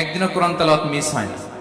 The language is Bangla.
একদিনও কোরআন তালাওয়াত মিস হয় না।